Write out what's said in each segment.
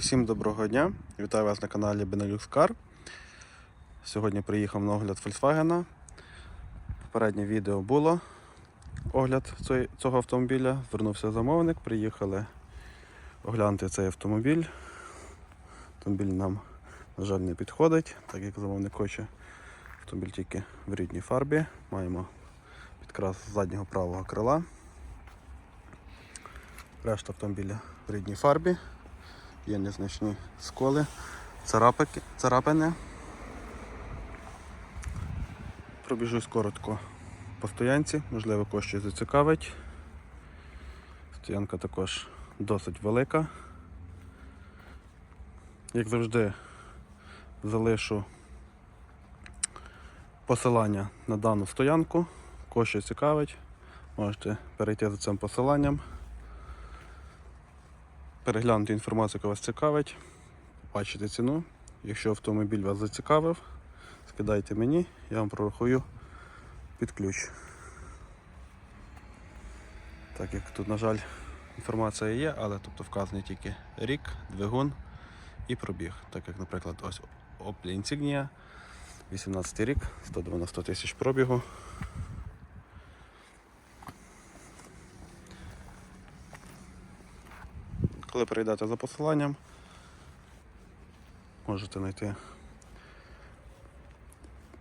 Усім доброго дня! Вітаю вас на каналі Benelux Car. Сьогодні приїхав на огляд Volkswagen. Попереднє відео було огляд цього автомобіля. Звернувся замовник, приїхали оглянути цей автомобіль. Автомобіль нам, на жаль, не підходить, так як замовник хоче автомобіль тільки в рідній фарбі. Маємо підкрас заднього правого крила. Решта автомобіля в рідній фарбі. Є незначні сколи, царапики, царапини. Пробіжусь коротко по стоянці, можливо, когось щось зацікавить. Стоянка також досить велика. Як завжди, залишу посилання на дану стоянку. Кого що цікавить, можете перейти за цим посиланням переглянути інформацію, яка вас цікавить, бачите ціну. Якщо автомобіль вас зацікавив, скидайте мені, я вам прорахую під ключ. Так як тут, на жаль, інформація є, але тобто вказаний тільки рік, двигун і пробіг. Так як, наприклад, ось Opel Insignia, 18 рік, 190 тисяч пробігу. Коли перейдете за посиланням, можете знайти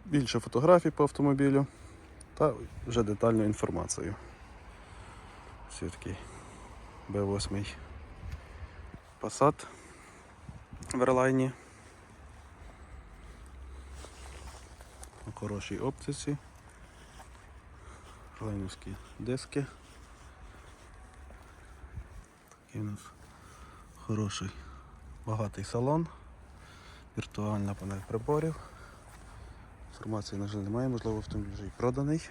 більше фотографій по автомобілю та вже детальну інформацію. Є такий B8 Passat в Airline. У хорошій оптиці. Лайновські диски. Такий у нас хороший багатий салон, віртуальна панель приборів. Інформації, на жаль, немає, можливо, автомобіль вже і проданий.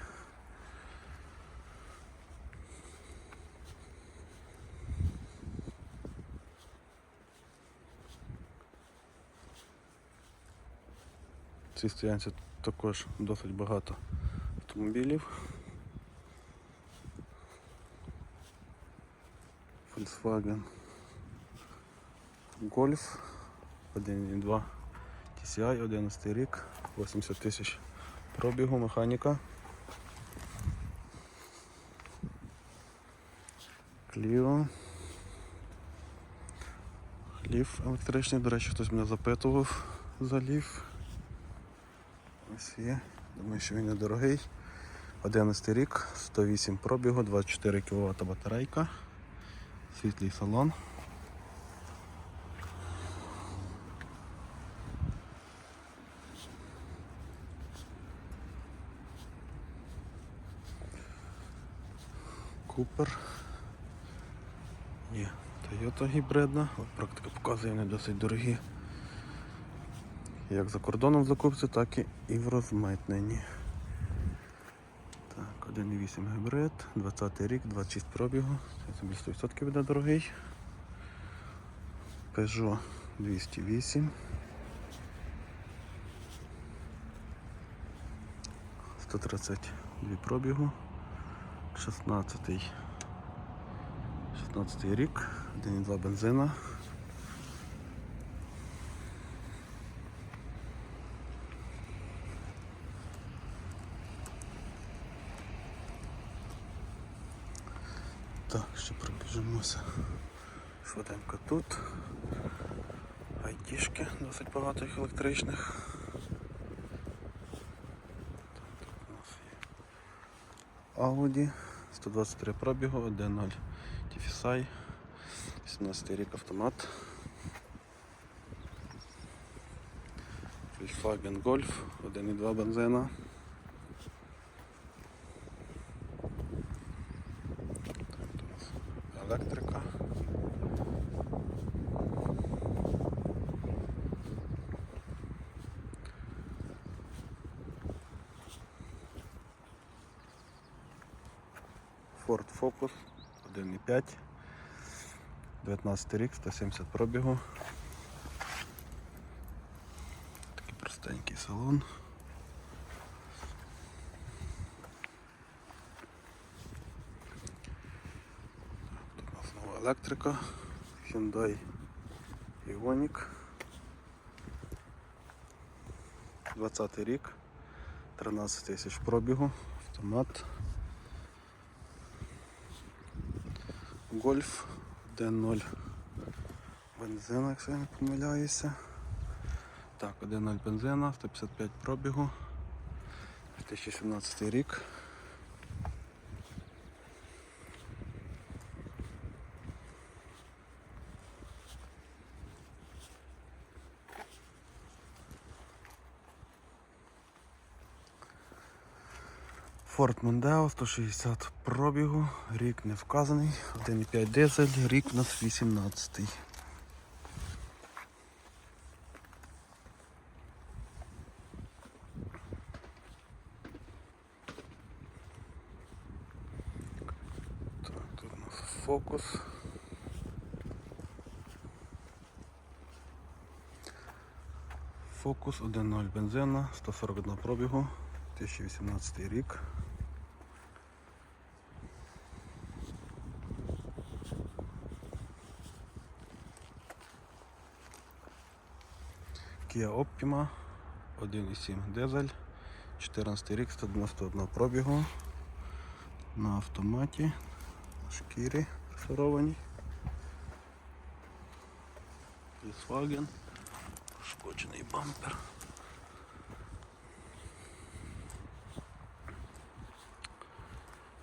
В цій стоянці також досить багато автомобілів. Volkswagen Golf 1.2 TCI 11 рік, 80 тисяч пробігу, механіка. Кліо. Ліф електричний, до речі, хтось мене запитував за ліф. Ось є. Думаю, що він недорогий. 11 рік, 108 пробігу, 24 кВт батарейка, світлий салон. Купер. Є Toyota гібридна. От Практика показує, вони досить дорогі. Як за кордоном в закупці, так і- в розмитненні. Так, 1.8 гібрид, 20 рік, 26 пробігу. Це собі 100% буде дорогий. Peugeot 208. 132 пробігу. 16 16 рік, 1,2 бензина. Так, ще пробіжимося швиденько тут. Айтішки, досить багато їх електричних. Audi 123 пробігу, 1.0 TFSI, 18 рік автомат. Volkswagen Golf, 1.2 бензина. Електрика. Focus 1.5, 19 рік, 170 пробігу. Такий простенький салон. Тут у нас нова електрика, Hyundai Іонік. 20 рік. 13 тисяч пробігу. Автомат. Гольф 1.0 бензина, якщо я не помиляюся. Так, 1.0 бензина, 155 пробігу. 2017 рік. Ford Mondeo 160 пробігу, рік не вказаний, 1,5 дизель, рік у нас 18. Так, тут у нас фокус. Фокус 1.0 бензина, 141 пробігу, 2018 рік. Kia Optima 1.7 дизель, 14 рік, 191 пробігу на автоматі, шкірі перфорованій. Volkswagen, пошкоджений бампер.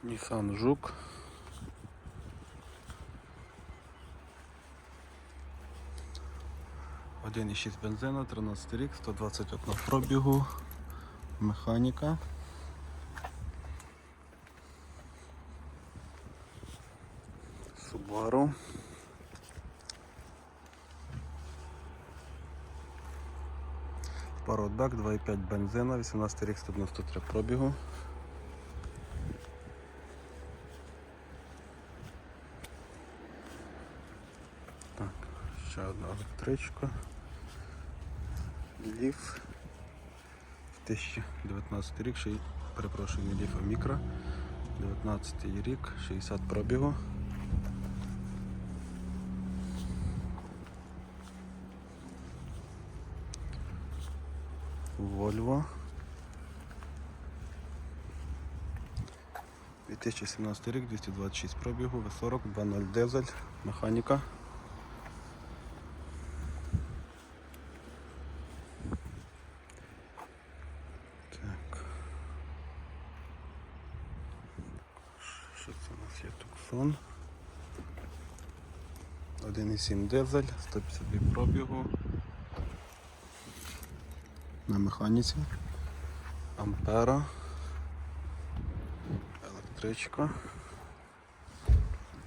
Nissan Жук. Один і 6 бензина, 13 рік, 121 пробігу, механіка. Subaru. Пародак 2,5 бензина, 18 рік, 193 пробігу. Так, ще одна електричка. Ліф. 2019 рік, ще перепрошую, не Ліф, а мікро. 19 рік, 60 пробігу. Volvo. 2017 рік, 226 пробігу, V40, 2.0 дизель, механіка. Що це у нас є туксон? 1,7 дизель, 152 пробігу. На механіці. Ампера. Електричка.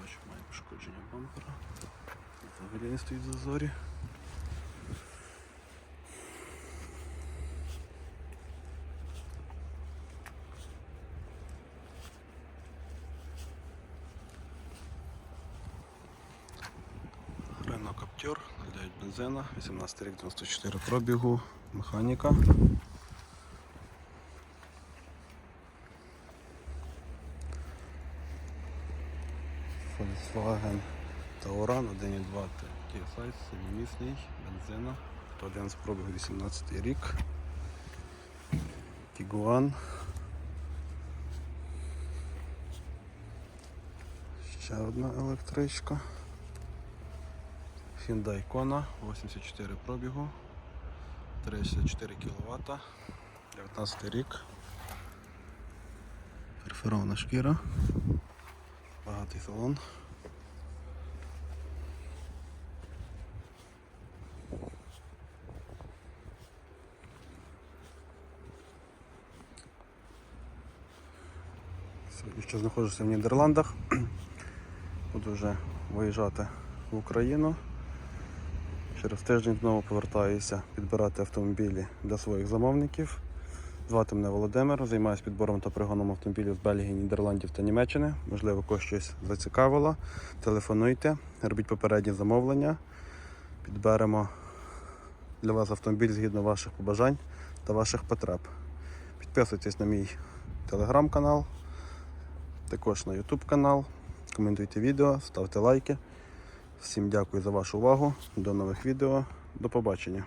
Бачу, має пошкодження бампера. Взагалі не стоїть в зазорі. Каптюр, 9 бензина, 18 рік 94 пробігу, механіка. Volkswagen Tauran 1.2 TSI, семимісний, бензина, 101 з пробігу 18 рік. Tiguan. Ще одна електричка. Hyundai Kona 84 пробігу, 34 кВт, 19 рік. Перфорована шкіра, багатий салон. Сьогодні ще знаходжуся в Нідерландах. Буду вже виїжджати в Україну. Через тиждень знову повертаюся підбирати автомобілі для своїх замовників. Звати мене Володимир, займаюся підбором та пригоном автомобілів з Бельгії, Нідерландів та Німеччини. Можливо, когось щось зацікавило. Телефонуйте, робіть попередні замовлення. Підберемо для вас автомобіль згідно ваших побажань та ваших потреб. Підписуйтесь на мій телеграм-канал, також на YouTube канал. Коментуйте відео, ставте лайки. Всім дякую за вашу увагу. До нових відео. До побачення.